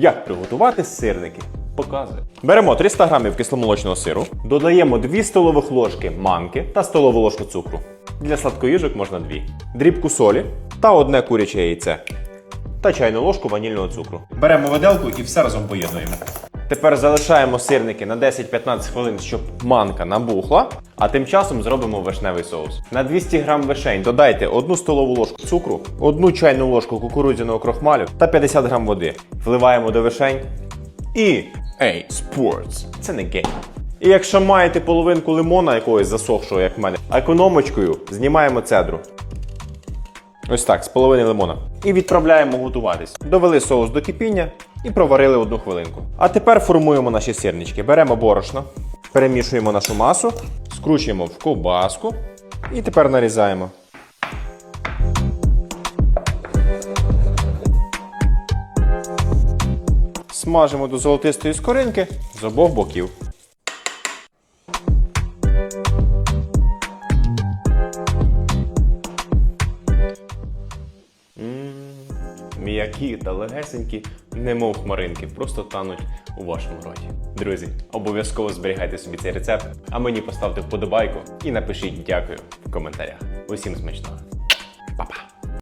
Як приготувати сирники? Показує. Беремо 300 грамів кисломолочного сиру, додаємо 2 столових ложки манки та столову ложку цукру. Для сладкоїжок можна 2. Дрібку солі та одне куряче яйце. Та чайну ложку ванільного цукру. Беремо виделку і все разом поєднуємо. Тепер залишаємо сирники на 10-15 хвилин, щоб манка набухла, а тим часом зробимо вишневий соус. На 200 грам вишень додайте 1 столову ложку цукру, 1 чайну ложку кукурудзяного крохмалю та 50 грам води. Вливаємо до вишень і Ей, Sports. Це не гей. І якщо маєте половинку лимона якогось засохшого, як в мене, економочкою знімаємо цедру. Ось так, з половини лимона. І відправляємо готуватись. Довели соус до кипіння і проварили одну хвилинку. А тепер формуємо наші сирнички. Беремо борошно, перемішуємо нашу масу, скручуємо в ковбаску і тепер нарізаємо. Смажимо до золотистої скоринки з обох боків. М'які та легесенькі, немов хмаринки, просто тануть у вашому роті. Друзі, обов'язково зберігайте собі цей рецепт, а мені поставте вподобайку і напишіть дякую в коментарях. Усім смачного. Па-па!